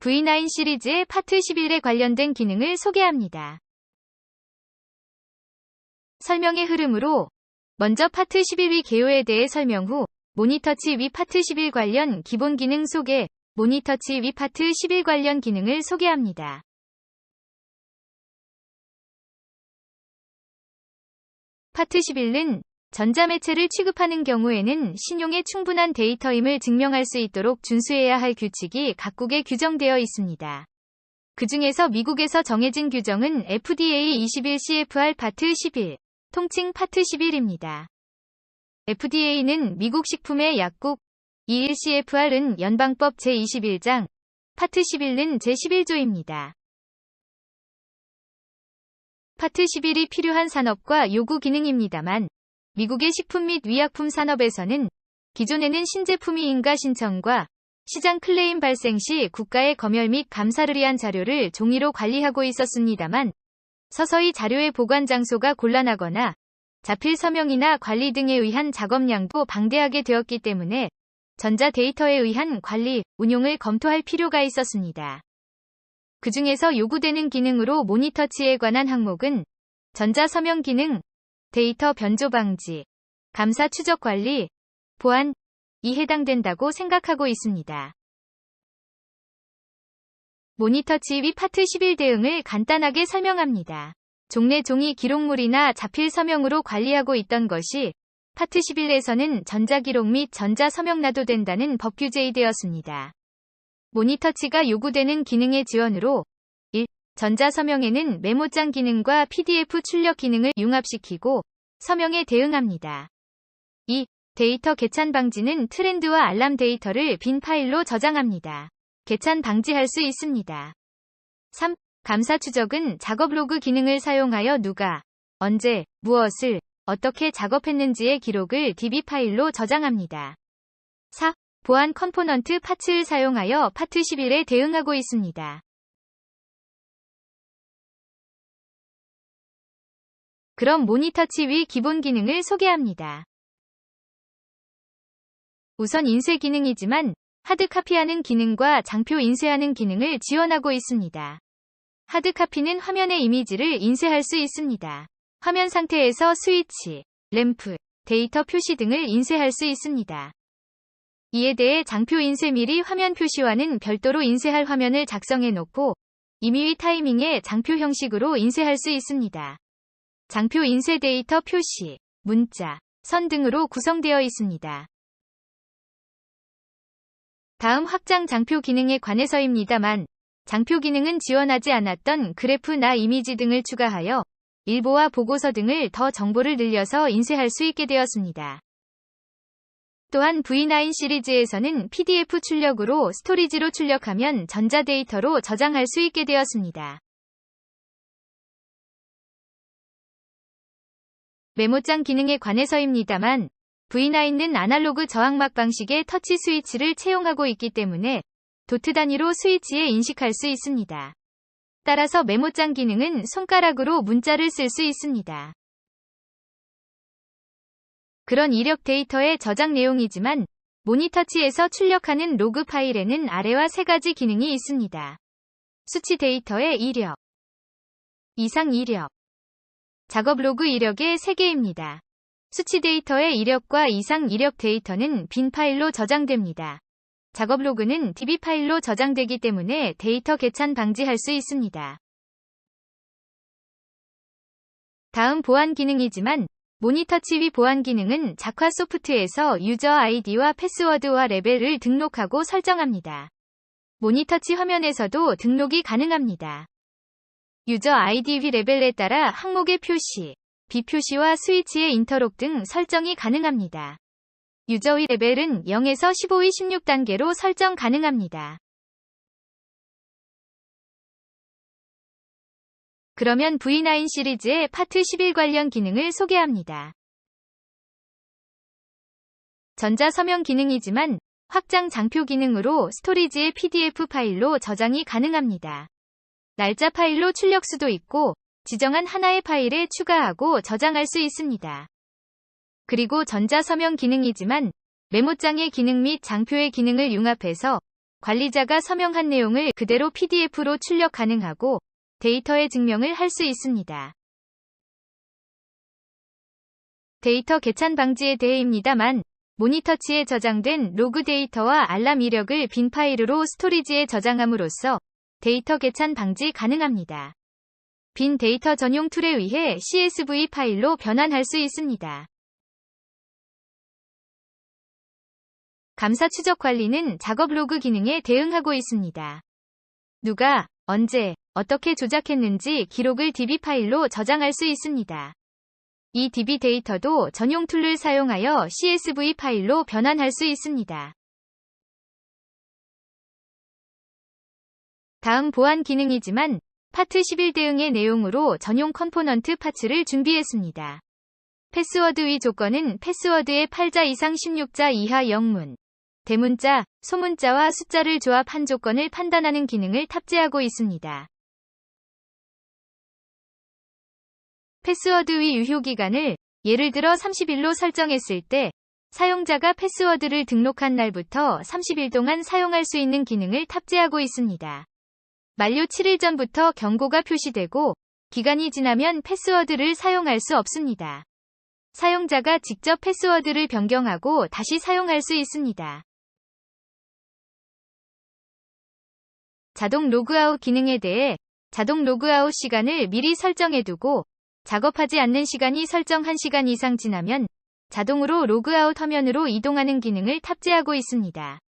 V9 시리즈의 파트 11에 관련된 기능을 소개합니다. 설명의 흐름으로 먼저 파트 11위 개요에 대해 설명 후 모니터치 위 파트 11 관련 기본 기능 소개, 모니터치 위 파트 11 관련 기능을 소개합니다. 파트 11은 전자매체를 취급하는 경우에는 신용에 충분한 데이터임을 증명할 수 있도록 준수해야 할 규칙이 각국에 규정되어 있습니다. 그 중에서 미국에서 정해진 규정은 FDA 21CFR 파트 11, 통칭 파트 11입니다. FDA는 미국 식품의 약국, 21CFR은 연방법 제21장, 파트 11은 제11조입니다. 파트 11이 필요한 산업과 요구 기능입니다만, 미국의 식품 및 위약품 산업에서는 기존에는 신제품이 인가 신청과 시장 클레임 발생 시 국가의 검열 및 감사를 위한 자료를 종이로 관리하고 있었습니다만 서서히 자료의 보관 장소가 곤란하거나 자필 서명이나 관리 등에 의한 작업량도 방대하게 되었기 때문에 전자 데이터에 의한 관리, 운용을 검토할 필요가 있었습니다. 그 중에서 요구되는 기능으로 모니터치에 관한 항목은 전자 서명 기능, 데이터 변조 방지, 감사 추적 관리, 보안, 이 해당된다고 생각하고 있습니다. 모니터 지휘 파트 11 대응을 간단하게 설명합니다. 종래 종이 기록물이나 자필 서명으로 관리하고 있던 것이 파트 11에서는 전자기록 및 전자서명 놔도 된다는 법 규제이 되었습니다. 모니터치가 요구되는 기능의 지원으로 전자서명에는 메모장 기능과 PDF 출력 기능을 융합시키고 서명에 대응합니다. 2. 데이터 개찬 방지는 트렌드와 알람 데이터를 빈 파일로 저장합니다. 개찬 방지할 수 있습니다. 3. 감사 추적은 작업 로그 기능을 사용하여 누가, 언제, 무엇을, 어떻게 작업했는지의 기록을 DB 파일로 저장합니다. 4. 보안 컴포넌트 파츠를 사용하여 파트 11에 대응하고 있습니다. 그럼 모니터치 위 기본 기능을 소개합니다. 우선 인쇄 기능이지만 하드 카피하는 기능과 장표 인쇄하는 기능을 지원하고 있습니다. 하드 카피는 화면의 이미지를 인쇄할 수 있습니다. 화면 상태에서 스위치, 램프, 데이터 표시 등을 인쇄할 수 있습니다. 이에 대해 장표 인쇄 미리 화면 표시와는 별도로 인쇄할 화면을 작성해 놓고 임의위 타이밍에 장표 형식으로 인쇄할 수 있습니다. 장표 인쇄 데이터 표시, 문자, 선 등으로 구성되어 있습니다. 다음 확장 장표 기능에 관해서입니다만 장표 기능은 지원하지 않았던 그래프나 이미지 등을 추가하여 일보와 보고서 등을 더 정보를 늘려서 인쇄할 수 있게 되었습니다. 또한 V9 시리즈에서는 PDF 출력으로 스토리지로 출력하면 전자데이터로 저장할 수 있게 되었습니다. 메모장 기능에 관해서입니다만 V9은 아날로그 저항막 방식의 터치 스위치를 채용하고 있기 때문에 도트 단위로 스위치에 인식할 수 있습니다. 따라서 메모장 기능은 손가락으로 문자를 쓸 수 있습니다. 그런 이력 데이터의 저장 내용이지만 모니터치에서 출력하는 로그 파일에는 아래와 세 가지 기능이 있습니다. 수치 데이터의 이력, 이상 이력, 작업 로그 이력의 3개입니다. 수치 데이터의 이력과 이상 이력 데이터는 빈 파일로 저장됩니다. 작업 로그는 DB 파일로 저장되기 때문에 데이터 개찬 방지할 수 있습니다. 다음 보안 기능이지만 모니터 치위 보안 기능은 작화 소프트에서 유저 아이디와 패스워드와 레벨을 등록하고 설정합니다. 모니터치 화면에서도 등록이 가능합니다. 유저 아이디 위 레벨에 따라 항목의 표시, 비표시와 스위치의 인터록 등 설정이 가능합니다. 유저의 레벨은 0에서 15의 16단계로 설정 가능합니다. 그러면 V9 시리즈의 파트 11 관련 기능을 소개합니다. 전자 서명 기능이지만 확장 장표 기능으로 스토리지의 PDF 파일로 저장이 가능합니다. 날짜 파일로 출력 수도 있고 지정한 하나의 파일에 추가하고 저장할 수 있습니다. 그리고 전자 서명 기능이지만 메모장의 기능 및 장표의 기능을 융합해서 관리자가 서명한 내용을 그대로 PDF로 출력 가능하고 데이터의 증명을 할 수 있습니다. 데이터 개찬 방지에 대해입니다만 모니터치에 저장된 로그 데이터와 알람 이력을 빈 파일로 스토리지에 저장함으로써 데이터 개찬 방지 가능합니다. 빈 데이터 전용 툴에 의해 CSV 파일로 변환할 수 있습니다. 감사 추적 관리는 작업 로그 기능에 대응하고 있습니다. 누가, 언제, 어떻게 조작했는지 기록을 DB 파일로 저장할 수 있습니다. 이 DB 데이터도 전용 툴을 사용하여 CSV 파일로 변환할 수 있습니다. 다음 보안 기능이지만 파트 11 대응의 내용으로 전용 컴포넌트 파츠를 준비했습니다. 패스워드 위 조건은 패스워드의 8자 이상 16자 이하 영문, 대문자, 소문자와 숫자를 조합한 조건을 판단하는 기능을 탑재하고 있습니다. 패스워드 위 유효 기간을 예를 들어 30일로 설정했을 때 사용자가 패스워드를 등록한 날부터 30일 동안 사용할 수 있는 기능을 탑재하고 있습니다. 만료 7일 전부터 경고가 표시되고 기간이 지나면 패스워드를 사용할 수 없습니다. 사용자가 직접 패스워드를 변경하고 다시 사용할 수 있습니다. 자동 로그아웃 기능에 대해 자동 로그아웃 시간을 미리 설정해두고 작업하지 않는 시간이 설정 1시간 이상 지나면 자동으로 로그아웃 화면으로 이동하는 기능을 탑재하고 있습니다.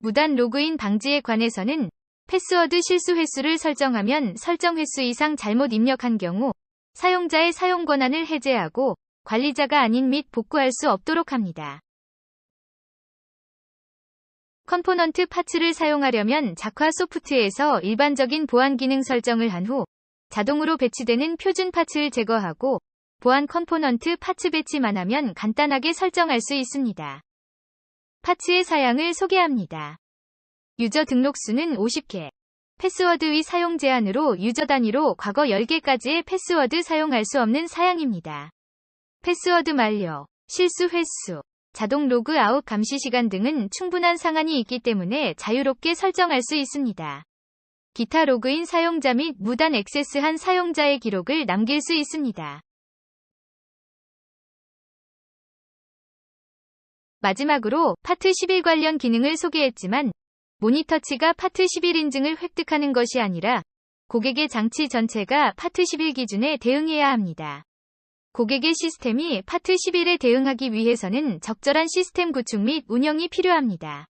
무단 로그인 방지에 관해서는 패스워드 실수 횟수를 설정하면 설정 횟수 이상 잘못 입력한 경우 사용자의 사용 권한을 해제하고 관리자가 아닌 및 복구할 수 없도록 합니다. 컴포넌트 파츠를 사용하려면 작화 소프트에서 일반적인 보안 기능 설정을 한 후 자동으로 배치되는 표준 파츠를 제거하고 보안 컴포넌트 파츠 배치만 하면 간단하게 설정할 수 있습니다. 파츠의 사양을 소개합니다. 유저 등록 수는 50개. 패스워드 위 사용 제한으로 유저 단위로 과거 10개까지의 패스워드 사용할 수 없는 사양입니다. 패스워드 만료, 실수 횟수, 자동 로그 아웃 감시 시간 등은 충분한 상한이 있기 때문에 자유롭게 설정할 수 있습니다. 기타 로그인 사용자 및 무단 액세스한 사용자의 기록을 남길 수 있습니다. 마지막으로 파트 11 관련 기능을 소개했지만 모니터치가 파트 11 인증을 획득하는 것이 아니라 고객의 장치 전체가 파트 11 기준에 대응해야 합니다. 고객의 시스템이 파트 11에 대응하기 위해서는 적절한 시스템 구축 및 운영이 필요합니다.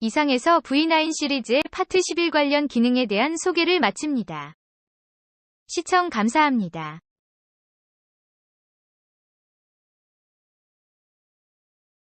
이상에서 V9 시리즈의 파트 11 관련 기능에 대한 소개를 마칩니다. 시청 감사합니다.